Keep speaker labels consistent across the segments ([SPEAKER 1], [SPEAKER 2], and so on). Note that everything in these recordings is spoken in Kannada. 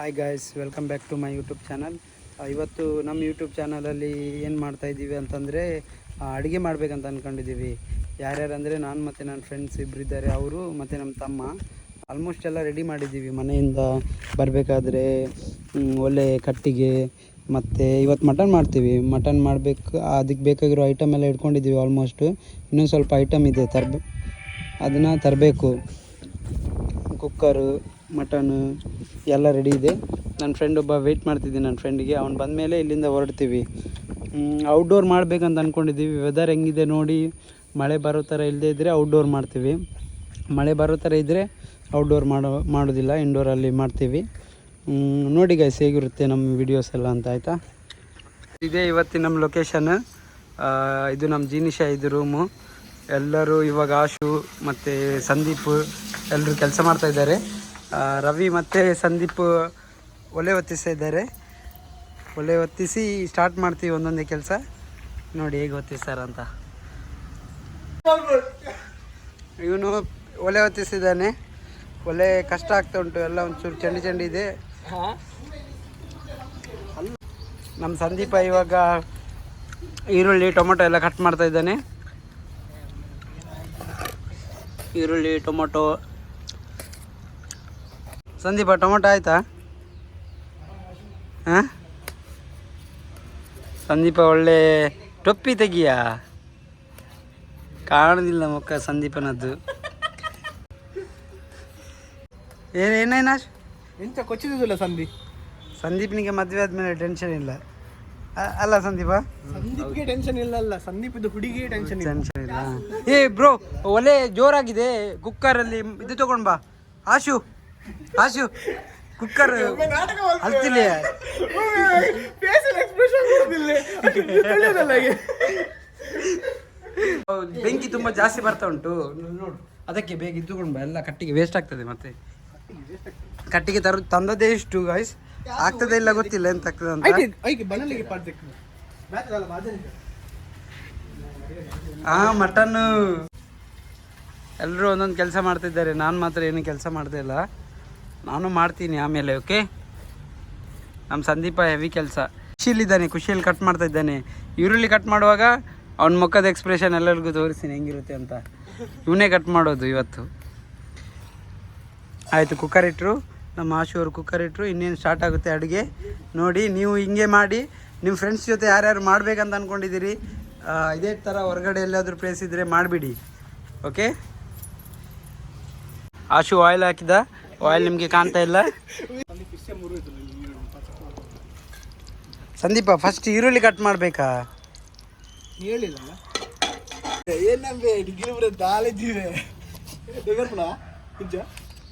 [SPEAKER 1] Hi guys welcome back to my YouTube channel ಇವತ್ತು ನಮ್ಮ ಯೂಟ್ಯೂಬ್ ಚಾನಲಲ್ಲಿ ಏನು ಮಾಡ್ತಾಯಿದ್ದೀವಿ ಅಂತಂದರೆ ಅಡುಗೆ ಮಾಡಬೇಕಂತ ಅಂದ್ಕೊಂಡಿದ್ದೀವಿ ಯಾರ್ಯಾರು ಅಂದರೆ ನಾನು ಮತ್ತು ನನ್ನ ಫ್ರೆಂಡ್ಸ್ ಇಬ್ಬರಿದ್ದಾರೆ ಅವರು ಮತ್ತು ನಮ್ಮ ತಮ್ಮ. ಆಲ್ಮೋಸ್ಟ್ ಎಲ್ಲ ರೆಡಿ ಮಾಡಿದ್ದೀವಿ ಮನೆಯಿಂದ ಬರಬೇಕಾದ್ರೆ ಒಳ್ಳೆ ಕಟ್ಟಿಗೆ, ಮತ್ತು ಇವತ್ತು ಮಟನ್ ಮಾಡ್ತೀವಿ. ಮಟನ್ ಮಾಡಬೇಕು, ಅದಕ್ಕೆ ಬೇಕಾಗಿರೋ ಐಟಮ್ ಎಲ್ಲ ಇಟ್ಕೊಂಡಿದ್ದೀವಿ ಆಲ್ಮೋಸ್ಟು ಇನ್ನೊಂದು ಸ್ವಲ್ಪ ಐಟಮ್ ಇದೆ, ತರ್ಬ ಅದನ್ನು ತರಬೇಕು. ಕುಕ್ಕರು ಮಟನು ಎಲ್ಲ ರೆಡಿ ಇದೆ. ನನ್ನ ಫ್ರೆಂಡ್ ಒಬ್ಬ ವೆಯ್ಟ್ ಮಾಡ್ತಿದ್ದೀನಿ ನನ್ನ ಫ್ರೆಂಡಿಗೆ ಅವ್ನು ಬಂದಮೇಲೆ ಇಲ್ಲಿಂದ ಹೊರಡ್ತೀವಿ. ಔಟ್ಡೋರ್ ಮಾಡ್ಬೇಕಂತ ಅಂದ್ಕೊಂಡಿದ್ದೀವಿ ವೆದರ್ ಹೆಂಗಿದೆ ನೋಡಿ. ಮಳೆ ಬರೋ ಥರ ಇಲ್ಲದೇ ಇದ್ದರೆ ಔಟ್ಡೋರ್ ಮಾಡ್ತೀವಿ. ಮಳೆ ಬರೋ ಥರ ಇದ್ದರೆ ಔಟ್ಡೋರ್ ಮಾಡೋ ಮಾಡೋದಿಲ್ಲ. ಇಂಡೋರಲ್ಲಿ ಮಾಡ್ತೀವಿ. ನೋಡಿ ಗೈಸ್ ಹೇಗಿರುತ್ತೆ ನಮ್ಮ ವಿಡಿಯೋಸ್ ಎಲ್ಲ ಅಂತ ಆಯಿತಾ? ಇದೇ ಇವತ್ತಿನ ನಮ್ಮ ಲೊಕೇಶನ್ ಇದು ನಮ್ಮ ಜೀನಿಶಾ ಇದು ರೂಮು ಎಲ್ಲರೂ ಇವಾಗ ಆಶು ಮತ್ತು ಸಂದೀಪ್ ಎಲ್ಲರೂ ಕೆಲಸ ಮಾಡ್ತಾ ಇದ್ದಾರೆ. ಆ, ರವಿ ಮತ್ತು ಸಂದೀಪ್ ಒಲೆ ಹೊತ್ತಿಸ್ತಾ ಇದ್ದಾರೆ. ಒಲೆ ಹೊತ್ತಿಸಿ ಸ್ಟಾರ್ಟ್ ಮಾಡ್ತೀವಿ ಒಂದೊಂದೇ ಕೆಲಸ. ನೋಡಿ ಹೇಗೆ ಹೊತ್ತಿಸ್ತಾರಂತ ಇವನು ಒಲೆ ಹೊತ್ತಿಸಿದ್ದಾನೆ ಒಲೆ ಕಷ್ಟ ಆಗ್ತಾ ಉಂಟು, ಎಲ್ಲ ಒಂಚೂರು ಚಂಡಿ ಚಂಡಿ ಇದೆ. ನಮ್ಮ ಸಂದೀಪ ಇವಾಗ ಈರುಳ್ಳಿ, ಟೊಮೊಟೊ ಎಲ್ಲ ಕಟ್ ಮಾಡ್ತಾ ಇದ್ದಾನೆ. ಈರುಳ್ಳಿ, ಟೊಮೊಟೊ ಸಂದೀಪ ಟೊಮೊಟೊ ಆಯ್ತಾ? ಹಾಂ? ಸಂದೀಪ ಒಳ್ಳೆ ಟೊಪ್ಪಿ ತೆಗಿಯಾ? ಕಾಣೋದಿಲ್ಲ ಮುಖ ಸಂದೀಪನದ್ದು. ಏನೇನು
[SPEAKER 2] ಎಂತ ಕೊಚ್ಚಿದಿಲ್ಲ ಸಂದೀಪ್
[SPEAKER 1] ಸಂದೀಪ್ನಿಗೆ ಮದುವೆ ಆದ್ಮೇಲೆ ಟೆನ್ಷನ್ ಇಲ್ಲ. ಅಲ್ಲ ಸಂದೀಪ?
[SPEAKER 2] ಸಂದೀಪ್ಗೆ ಟೆನ್ಷನ್ ಇಲ್ಲ ಅಲ್ಲ ಸಂದೀಪ್ ಇದು ಹುಡುಗಿಗೆ ಟೆನ್ಷನ್ ಇಲ್ಲ.
[SPEAKER 1] ಟೆನ್ಷನ್ ಇಲ್ಲ. ಏ ಬ್ರೋ ಒಲೆ ಜೋರಾಗಿದೆ ಕುಕ್ಕರಲ್ಲಿ ಇದು ತಗೊಂಡ್ ಬಾ. ಆಶು. ಆಶು ಕುಕ್ಕರ್ ಅಲ್ತಿಲ್ಲ ಬೆಂಕಿ ತುಂಬಾ ಜಾಸ್ತಿ ಬರ್ತಾ ಉಂಟು. ನೋಡು ಅದಕ್ಕೆ ಬೇಗ ಇದ್ದುಕೊಂಡು ಎಲ್ಲ ಕಟ್ಟಿಗೆ ವೇಸ್ಟ್ ಆಗ್ತದೆ ಮತ್ತೆ. ಕಟ್ಟಿಗೆ ತರ ತಂದದೇ ಇಷ್ಟು ಗಾಯ್ಸ್ ಆಗ್ತದೆ ಇಲ್ಲ ಗೊತ್ತಿಲ್ಲ ಎಂತ ಆಗ್ತದೆ ಅಂತ. ಆ ಮಟನ್ ಎಲ್ಲರೂ ಒಂದೊಂದು ಕೆಲಸ ಮಾಡ್ತಿದ್ದಾರೆ. ನಾನು ಮಾತ್ರ ಏನು ಕೆಲಸ ಮಾಡ್ತಾ ಇಲ್ಲ. ನಾನು ಮಾಡ್ತೀನಿ ಆಮೇಲೆ ಓಕೆ ನಮ್ಮ ಸಂದೀಪ ಹೆವಿ ಕೆಲಸ. ಖುಷಿಯಲ್ಲಿದ್ದಾನೆ ಖುಷಿಯಲ್ಲಿ ಕಟ್ ಮಾಡ್ತಾ ಇದ್ದಾನೆ. ಈರುಳ್ಳಿ ಕಟ್ ಮಾಡುವಾಗ ಅವ್ನ ಮುಖದ ಎಕ್ಸ್ಪ್ರೆಷನ್ ಎಲ್ಲರಿಗೂ ತೋರಿಸ್ತೀನಿ, ಹೆಂಗಿರುತ್ತೆ ಅಂತ. ಇವನೇ ಕಟ್ ಮಾಡೋದು ಇವತ್ತು. ಆಯಿತು ಕುಕ್ಕರ್ ಇಟ್ಟರು ನಮ್ಮ ಆಶು ಅವರು ಕುಕ್ಕರ್ ಇಟ್ಟರು ಇನ್ನೇನು ಸ್ಟಾರ್ಟ್ ಆಗುತ್ತೆ ಅಡುಗೆ? ನೋಡಿ, ನೀವು ಹಿಂಗೆ ಮಾಡಿ. ನಿಮ್ಮ ಫ್ರೆಂಡ್ಸ್ ಜೊತೆ ಯಾರ್ಯಾರು ಮಾಡಬೇಕಂತ ಅಂದ್ಕೊಂಡಿದ್ದೀರಿ ಇದೇ ಥರ ಹೊರಗಡೆ ಎಲ್ಲಾದರೂ ಪ್ಲೇಸ್ ಇದ್ದರೆ ಮಾಡಿಬಿಡಿ ಓಕೆ ಆಶು ಆಯಿಲ್ ಹಾಕಿದ. ಆಯಿಲ್ ನಿಮಗೆ ಕಾಣ್ತಾ ಇಲ್ಲ? ಸಂದೀಪ ಫಸ್ಟ್ ಈರುಳ್ಳಿ ಕಟ್ ಮಾಡಬೇಕಾ?
[SPEAKER 2] ಹೇಳಿಲ್ಲ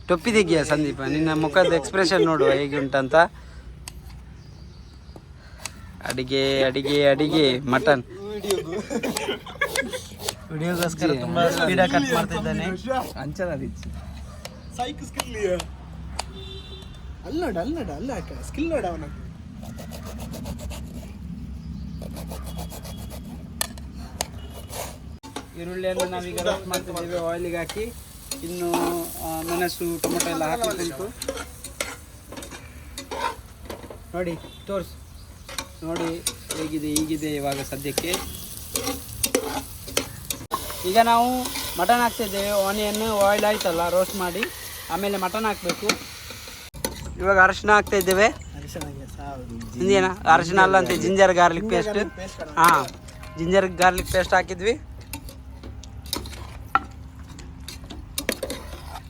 [SPEAKER 1] ಟೊಪ್ಪಿ ತೆಗಿಯ ಸಂದೀಪ? ನಿನ್ನ ಮುಖದ ಎಕ್ಸ್ಪ್ರೆಷನ್ ನೋಡುವ ಹೇಗೆ ಉಂಟಂತ ಅಡಿಗೆ ಅಡಿಗೆ ಅಡಿಗೆ ಮಟನ್. ವಿಡಿಯೋಗೋಸ್ಕರ ತುಂಬಾ ಸ್ಪೀಡಾಗಿ ಕಟ್ ಮಾಡ್ತಿದ್ದಾನೆ. ಅಂಚನ
[SPEAKER 2] ಸೈಕ್ ಸ್ಕಿಲ್ ಅಲ್ಲ ನೋಡ ಅಲ್ಲ ನೋಡ, ಅಲ್ಲ ಹಾಕ. ಸ್ಕಿಲ್ ನೋಡ ಅವನ
[SPEAKER 1] ಈರುಳ್ಳಿಯನ್ನು ನಾವೀಗ ರಫ್ ಮಾಡ್ತಿದ್ದೇವೆ ಆಯಿಲಿಗೆ ಹಾಕಿ. ಇನ್ನು ಮೆಣಸು, ಟೊಮೆಟೊ ಎಲ್ಲ ಹಾಕಿ ನೋಡಿ, ತೋರಿಸು. ನೋಡಿ, ಹೇಗಿದೆ, ಹೀಗಿದೆ ಇವಾಗ ಸದ್ಯಕ್ಕೆ. ಈಗ ನಾವು ಮಟನ್ ಹಾಕ್ತಿದ್ದೇವೆ ಆನಿಯನ್ನು ಆಯಿಲ್ ಆಯ್ತಲ್ಲ ರೋಸ್ಟ್ ಮಾಡಿ. ಆಮೇಲೆ ಮಟನ್ ಹಾಕಬೇಕು. ಇವಾಗ ಅರಶಿನ ಹಾಕ್ತಾ ಇದ್ದೇವೆ. ಅರಶಿನ ಅರಶಿನ ಅಲ್ಲ ಅಂತ ಜಿಂಜರ್ ಗಾರ್ಲಿಕ್ ಪೇಸ್ಟ್ ಹಾಂ ಜಿಂಜರ್ ಗಾರ್ಲಿಕ್ ಪೇಸ್ಟ್ ಹಾಕಿದ್ವಿ.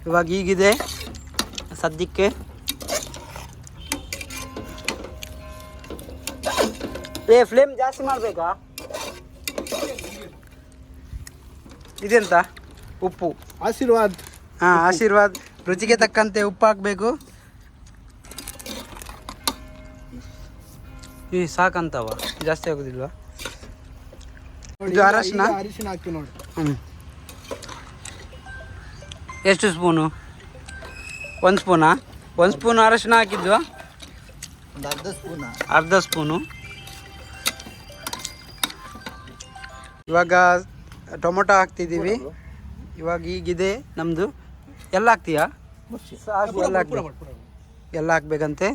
[SPEAKER 1] ಇವಾಗ ಈಗಿದೆ. ಸದ್ಯಕ್ಕೆ ಏ ಫ್ಲೇಮ್ ಜಾಸ್ತಿ ಮಾಡಬೇಕಾ? ಇದೆಂತ? ಉಪ್ಪು.
[SPEAKER 2] ಆಶೀರ್ವಾದ್.
[SPEAKER 1] ಹಾಂ ಆಶೀರ್ವಾದ್. ರುಚಿಗೆ ತಕ್ಕಂತೆ ಉಪ್ಪು ಹಾಕಬೇಕು. ಈ ಸಾಕಂತವ ಜಾಸ್ತಿ ಆಗೋದಿಲ್ವಾ? ಇದು ಅರಶಿನ?
[SPEAKER 2] ಅರಿಶಿನ ಹಾಕಿ ನೋಡಿ.
[SPEAKER 1] ಹ್ಞೂ ಎಷ್ಟು ಸ್ಪೂನು? ಒಂದು ಸ್ಪೂನಾ? ಒಂದು ಸ್ಪೂನ್ ಅರಶಿನ ಹಾಕಿದ್ವಾ?
[SPEAKER 2] ಅರ್ಧ ಸ್ಪೂನ್.
[SPEAKER 1] ಅರ್ಧ ಸ್ಪೂನು. ಇವಾಗ ಟೊಮೊಟೊ ಹಾಕ್ತಿದ್ದೀವಿ. ಇವಾಗ ಈಗಿದೆ ನಮ್ಮದು ಎಲ್ಲ ಹಾಕ್ತೀಯಾ? ಎಲ್ಲ ಹಾಕ್ಬೇಕಂತೆ.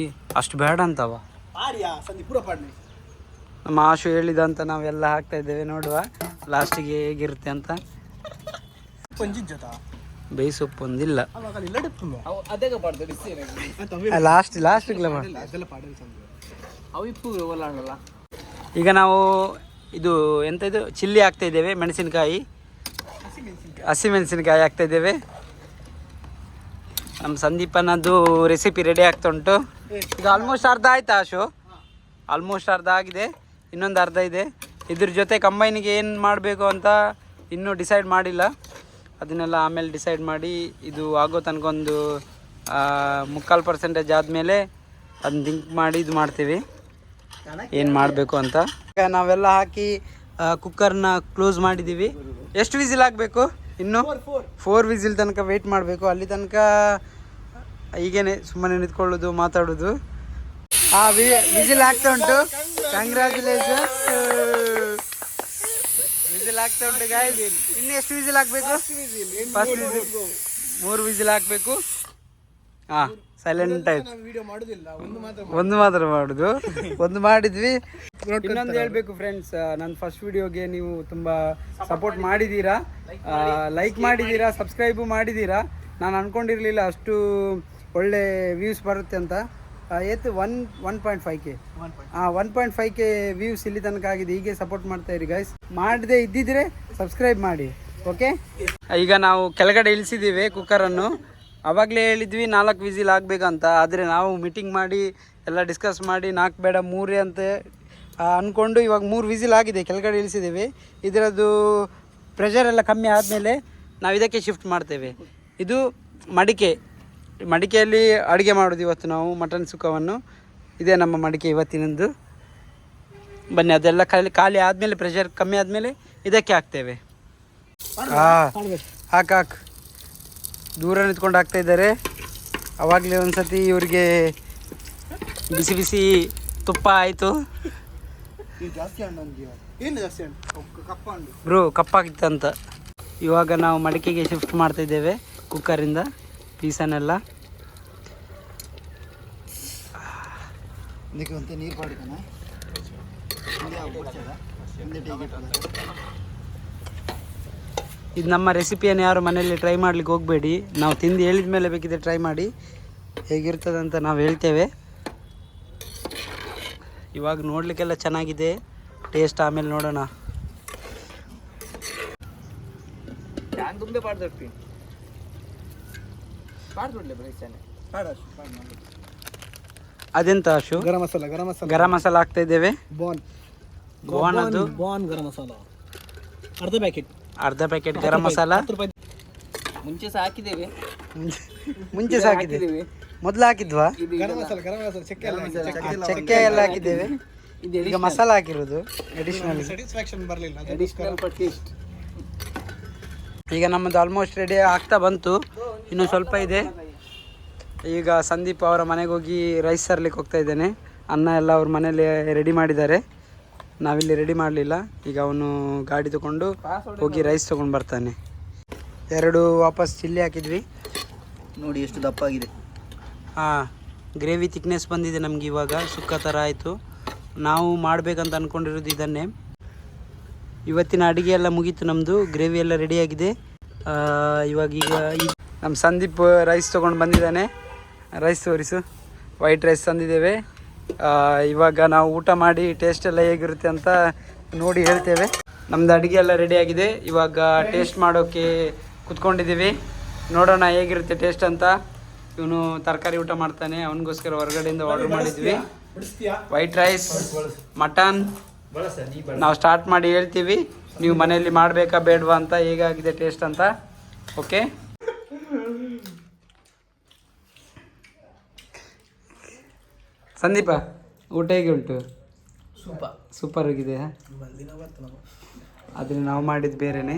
[SPEAKER 1] ಈ ಅಷ್ಟು ಬೇಡ ಅಂತವ. ನಮ್ಮ ಆಶು ಹೇಳಿದ ಅಂತ ನಾವೆಲ್ಲ ಹಾಕ್ತಾ ಇದ್ದೇವೆ ನೋಡುವ. ಲಾಸ್ಟಿಗೆ ಹೇಗಿರುತ್ತೆ ಅಂತ. ಬೇಯಿಸೊಪ್ಪು ಒಂದಿಲ್ಲ ಲಾಸ್ಟ್
[SPEAKER 3] ಲಾಸ್ಟ್
[SPEAKER 1] ಈಗ ನಾವು ಇದು ಎಂತ ಇದು? ಚಿಲ್ಲಿ ಹಾಕ್ತಾ ಇದ್ದೇವೆ, ಮೆಣಸಿನಕಾಯಿ. ಹಸಿಮೆಣಸಿನಕಾಯಿ ಹಾಕ್ತಾ ಇದ್ದೇವೆ. ನಮ್ಮ ಸಂದೀಪನದ್ದು ರೆಸಿಪಿ ರೆಡಿ ಆಗ್ತಾ ಉಂಟು ಈಗ ಆಲ್ಮೋಸ್ಟ್ ಅರ್ಧ ಆಯ್ತಾ ಆಶು ಆಲ್ಮೋಸ್ಟ್ ಅರ್ಧ ಆಗಿದೆ. ಇನ್ನೊಂದು ಅರ್ಧ ಇದೆ. ಇದ್ರ ಜೊತೆ ಕಂಬೈನಿಗೆ ಏನು ಮಾಡಬೇಕು ಅಂತ ಇನ್ನೂ ಡಿಸೈಡ್ ಮಾಡಿಲ್ಲ. ಅದನ್ನೆಲ್ಲ ಆಮೇಲೆ ಡಿಸೈಡ್ ಮಾಡಿ ಇದು ಆಗೋ ತನಕ ಒಂದು ಮುಕ್ಕಾಲು ಪರ್ಸೆಂಟೇಜ್ ಆದಮೇಲೆ ಅದನ್ನ ಥಿಂಕ್ ಮಾಡಿ ಇದು ಮಾಡ್ತೀವಿ. ಏನು ಮಾಡಬೇಕು ಅಂತ? ನಾವೆಲ್ಲ ಹಾಕಿ ಕುಕ್ಕರ್ನ ಕ್ಲೋಸ್ ಮಾಡಿದ್ದೀವಿ ಎಷ್ಟು ವಿಸಿಲ್ ಹಾಕಬೇಕು ಇನ್ನು? ಫೋರ್ ವಿಸಿಲ್ ತನಕ ವೆಯ್ಟ್ ಮಾಡಬೇಕು. ಅಲ್ಲಿ ತನಕ ಈಗೇನೆ ಸುಮ್ಮನೆ ನಿಂತ್ಕೊಳ್ಳೋದು ಮಾತಾಡೋದು. ಆ ವಿಸಿಲ್ ಆಗ್ತಾ ಉಂಟು. ಕಂಗ್ರ್ಯಾಚುಲೇಷನ್ ವಿಸಿಲ್ ಆಗ್ತಾ ಉಂಟು ಗಾಯ್ಸ್ ಇನ್ನು ಎಷ್ಟು ವಿಸಿಲ್ ಹಾಕಬೇಕು? ಫಸ್ಟ್ ವಿಸಿಲ್ ಮೂರು ವಿಸಿಲ್ ಹಾಕಬೇಕು. ಹಾಂ ಸೈಲೆಂಟ್ ಆಯ್ತು
[SPEAKER 2] ಮಾತ್ರ
[SPEAKER 1] ಒಂದು ಮಾತ್ರ ಮಾಡುದು. ಒಂದು ಮಾಡಿದ್ವಿ. ಇನ್ನೊಂದು ಹೇಳ್ಬೇಕು ಫ್ರೆಂಡ್ಸ್ ನನ್ನ ಫಸ್ಟ್ ವಿಡಿಯೋಗೆ ನೀವು ತುಂಬಾ ಸಪೋರ್ಟ್ ಮಾಡಿದ್ದೀರಾ ಲೈಕ್ ಮಾಡಿದ್ದೀರಾ ಸಬ್ಸ್ಕ್ರೈಬು ಮಾಡಿದ್ದೀರಾ ನಾನು ಅನ್ಕೊಂಡಿರ್ಲಿಲ್ಲ ಅಷ್ಟು ಒಳ್ಳೆ ವ್ಯೂಸ್ ಬರುತ್ತೆ ಅಂತ. ಏತು one one point five K one point five K views ಇಲ್ಲಿ ತನಕ ಆಗಿದೆ. ಹೀಗೆ ಸಪೋರ್ಟ್ ಮಾಡ್ತಾ ಇರಿ ಗೈಸ್ ಮಾಡದೆ ಇದ್ದಿದ್ರೆ ಸಬ್ಸ್ಕ್ರೈಬ್ ಮಾಡಿ ಓಕೆ ಈಗ ನಾವು ಕೆಳಗಡೆ ಇಳಿಸಿದ್ದೀವಿ ಕುಕ್ಕರನ್ನು ಅವಾಗಲೇ ಹೇಳಿದ್ವಿ ನಾಲ್ಕು ವಿಸಿಲ್ ಆಗಬೇಕಂತ. ಆದರೆ ನಾವು ಮೀಟಿಂಗ್ ಮಾಡಿ ಎಲ್ಲ ಡಿಸ್ಕಸ್ ಮಾಡಿ ನಾಲ್ಕು ಬೇಡ ಮೂರೇ ಅಂತ ಅಂದ್ಕೊಂಡು ಇವಾಗ ಮೂರು ವಿಸಿಲ್ ಆಗಿದೆ ಕೆಳಗಡೆ ಇಳಿಸಿದ್ದೀವಿ ಇದರದ್ದು ಪ್ರೆಷರ್ ಎಲ್ಲ ಕಮ್ಮಿ ಆದಮೇಲೆ ನಾವು ಇದಕ್ಕೆ ಶಿಫ್ಟ್ ಮಾಡ್ತೇವೆ. ಇದು ಮಡಿಕೆ. ಮಡಿಕೆಯಲ್ಲಿ ಅಡುಗೆ ಮಾಡೋದು ಇವತ್ತು ನಾವು ಮಟನ್ ಸುಖವನ್ನು ಇದೇ ನಮ್ಮ ಮಡಿಕೆ ಇವತ್ತಿನದು ಬನ್ನಿ ಅದೆಲ್ಲ ಖಾಲಿ ಖಾಲಿ ಆದಮೇಲೆ ಪ್ರೆಷರ್ ಕಮ್ಮಿ ಆದಮೇಲೆ ಇದಕ್ಕೆ ಹಾಕ್ತೇವೆ. ಹಾಂ ಹಾಕು ಹಾಕ್. ದೂರ ನಿಂತ್ಕೊಂಡು ಹಾಕ್ತಾ ಇದ್ದಾರೆ. ಅವಾಗಲೇ ಒಂದು ಸತಿ ಇವ್ರಿಗೆ ಬಿಸಿ ಬಿಸಿ ತುಪ್ಪ ಆಯಿತು. ಬ್ರೂ ಕಪ್ಪಾಗಿತ್ತಂತ ಇವಾಗ ನಾವು ಮಡಿಕೆಗೆ ಶಿಫ್ಟ್ ಮಾಡ್ತಾ ಇದ್ದೇವೆ ಕುಕ್ಕರಿಂದ ಪೀಸನ್ನೆಲ್ಲ
[SPEAKER 2] ನೀರು
[SPEAKER 1] ಇದು ನಮ್ಮ ರೆಸಿಪಿಯನ್ನು ಯಾರು ಮನೆಯಲ್ಲಿ ಟ್ರೈ ಮಾಡ್ಲಿಕ್ಕೆ ಹೋಗಬೇಡಿ. ನಾವು ತಿಂದು ಹೇಳಿದ ಮೇಲೆ ಬೇಕಿದ್ರೆ ಟ್ರೈ ಮಾಡಿ. ಹೇಗಿರ್ತದೆ ಅಂತ ನಾವು ಹೇಳ್ತೇವೆ. ಇವಾಗ ನೋಡಲಿಕ್ಕೆಲ್ಲ ಚೆನ್ನಾಗಿದೆ. ಟೇಸ್ಟ್ ಆಮೇಲೆ ನೋಡೋಣ. ಅದೆಂತ ಅಶು?
[SPEAKER 2] ಗರಂ ಮಸಾಲ ಗರಂ ಮಸಾಲ.
[SPEAKER 1] ಗರಂ ಮಸಾಲ ಹಾಕ್ತಾ ಇದ್ದೇವೆ.
[SPEAKER 2] ಬಾನ್.
[SPEAKER 1] ಗೋವನ್ ಅದು?
[SPEAKER 2] ಬಾನ್ ಗರಂ ಮಸಾಲ. ಅರ್ಧ ಪ್ಯಾಕೆಟ್
[SPEAKER 1] ಅರ್ಧ ಪ್ಯಾಕೆಟ್ ಗರಂ ಮಸಾಲ.
[SPEAKER 3] ಮುಂಚೆ ಸಹ ಹಾಕಿದ್ದೇವೆ.
[SPEAKER 1] ಮುಂಚೆ ಸಾಕಿದೆ ಮೊದಲು ಹಾಕಿದ್ವಾ?
[SPEAKER 2] ಚಕ್ಕೆ ಎಲ್ಲ
[SPEAKER 1] ಚಕ್ಕೆ ಎಲ್ಲ ಹಾಕಿದ್ದೇವೆ. ಈಗ ಮಸಾಲ ಹಾಕಿರೋದು ಅಡಿಷನಲ್
[SPEAKER 2] ಸ್ಯಾಟಿಸ್ಫ್ಯಾಕ್ಷನ್ ಬರಲಿಲ್ಲ
[SPEAKER 3] ಅಡಿಷನಲ್ ಫಾರ್ ಟೇಸ್ಟ್
[SPEAKER 1] ಈಗ ನಮ್ಮದು ಆಲ್ಮೋಸ್ಟ್ ರೆಡಿ ಆಗ್ತಾ ಬಂತು. ಇನ್ನು ಸ್ವಲ್ಪ ಇದೆ. ಈಗ ಸಂದೀಪ್ ಅವರ ಮನೆಗೆ ಹೋಗಿ ರೈಸ್ ತರ್ಲಿಕ್ಕೆ ಹೋಗ್ತಾ ಇದ್ದೇನೆ. ಅನ್ನ ಎಲ್ಲ ಅವ್ರ ಮನೇಲಿ ರೆಡಿ ಮಾಡಿದ್ದಾರೆ. ನಾವಿಲ್ಲಿ ರೆಡಿ ಮಾಡಲಿಲ್ಲ. ಈಗ ಅವನು ಗಾಡಿ ತಗೊಂಡು ಹೋಗಿ ರೈಸ್ ತೊಗೊಂಡು ಬರ್ತಾನೆ. ಎರಡು ವಾಪಸ್ ಚಿಲ್ಲಿ ಹಾಕಿದ್ವಿ.
[SPEAKER 2] ನೋಡಿ ಎಷ್ಟು ದಪ್ಪಾಗಿದೆ.
[SPEAKER 1] ಹಾಂ ಗ್ರೇವಿ ತಿಕ್ನೆಸ್ ಬಂದಿದೆ ನಮ್ಗೆ ಇವಾಗ. ಸುಕ್ಕ ಥರ ಆಯಿತು. ನಾವು ಮಾಡಬೇಕಂತ ಅಂದ್ಕೊಂಡಿರೋದು ಇದನ್ನೇ. ಇವತ್ತಿನ ಅಡುಗೆ ಎಲ್ಲ ಮುಗೀತು ನಮ್ಮದು ಗ್ರೇವಿ ಎಲ್ಲ ರೆಡಿಯಾಗಿದೆ ಇವಾಗ ಈಗ ನಮ್ಮ ಸಂದೀಪ್ ರೈಸ್ ತೊಗೊಂಡು ಬಂದಿದ್ದಾನೆ. ರೈಸ್ ತೋರಿಸು. ವೈಟ್ ರೈಸ್ ತಂದಿದ್ದೇವೆ. ಇವಾಗ ನಾವು ಊಟ ಮಾಡಿ ಟೇಸ್ಟ್ ಎಲ್ಲ ಹೇಗಿರುತ್ತೆ ಅಂತ ನೋಡಿ ಹೇಳ್ತೇವೆ. ನಮ್ದು ಅಡುಗೆ ಎಲ್ಲ ರೆಡಿ ಆಗಿದೆ. ಇವಾಗ ಟೇಸ್ಟ್ ಮಾಡೋಕ್ಕೆ ಕುತ್ಕೊಂಡಿದ್ದೀವಿ. ನೋಡೋಣ ಹೇಗಿರುತ್ತೆ ಟೇಸ್ಟ್ ಅಂತ. ಇವನು ತರಕಾರಿ ಊಟ ಮಾಡ್ತಾನೆ. ಅವನಿಗೋಸ್ಕರ ಹೊರಗಡೆಯಿಂದ ಆರ್ಡರ್ ಮಾಡಿದ್ವಿ. ವೈಟ್ ರೈಸ್ ಮಟನ್ ನಾವು ಸ್ಟಾರ್ಟ್ ಮಾಡಿ ಹೇಳ್ತೀವಿ. ನೀವು ಮನೆಯಲ್ಲಿ ಮಾಡಬೇಕಾ ಬೇಡವಾ ಅಂತ ಹೇಗಾಗಿದೆ ಟೇಸ್ಟ್ ಅಂತ. ಓಕೆ ಸಂದೀಪ ಊಟ ಹೇಗೆ ಉಂಟು?
[SPEAKER 3] ಸೂಪರ್
[SPEAKER 1] ಸೂಪರ್ ಆಗಿದೆ. ಅದನ್ನ ನಾವು ಮಾಡಿದ್ದು ಬೇರೆನೆ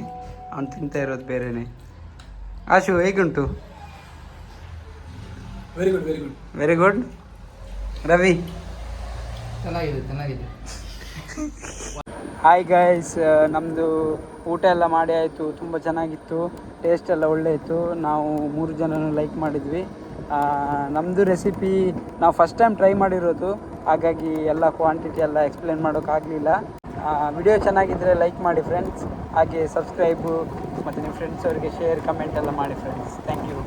[SPEAKER 1] ಅವ್ನು ತಿಂತಾ ಇರೋದು ಬೇರೆನೆ. Ashu ಹೇಗುಂಟು
[SPEAKER 2] very good very good
[SPEAKER 1] very good Ravi.
[SPEAKER 3] ಚೆನ್ನಾಗಿದೆ ಚೆನ್ನಾಗಿದೆ.
[SPEAKER 1] ಹಾಯ್ ಗೈಸ್ ನಮ್ಮದು ಊಟ ಎಲ್ಲ ಮಾಡಿ ಆಯಿತು ತುಂಬ ಚೆನ್ನಾಗಿತ್ತು ಟೇಸ್ಟ್ ಎಲ್ಲ ಒಳ್ಳೆ ಇತ್ತು. ನಾವು ಮೂರು ಜನನ ಲೈಕ್ ಮಾಡಿದ್ವಿ. ನಮ್ಮದು ರೆಸಿಪಿ ನಾವು ಫಸ್ಟ್ ಟೈಮ್ ಟ್ರೈ ಮಾಡಿರೋದು. ಹಾಗಾಗಿ ಎಲ್ಲ ಕ್ವಾಂಟಿಟಿ ಎಲ್ಲ ಎಕ್ಸ್ಪ್ಲೇನ್ ಮಾಡೋಕ್ಕಾಗಲಿಲ್ಲ ವಿಡಿಯೋ ಚೆನ್ನಾಗಿದ್ದರೆ ಲೈಕ್ ಮಾಡಿ ಫ್ರೆಂಡ್ಸ್ ಹಾಗೆ ಸಬ್ಸ್ಕ್ರೈಬು ಮತ್ತು ನಿಮ್ಮ ಫ್ರೆಂಡ್ಸ್ ಅವರಿಗೆ ಶೇರ್ ಕಮೆಂಟ್ ಎಲ್ಲ ಮಾಡಿ ಫ್ರೆಂಡ್ಸ್ ಥ್ಯಾಂಕ್ ಯು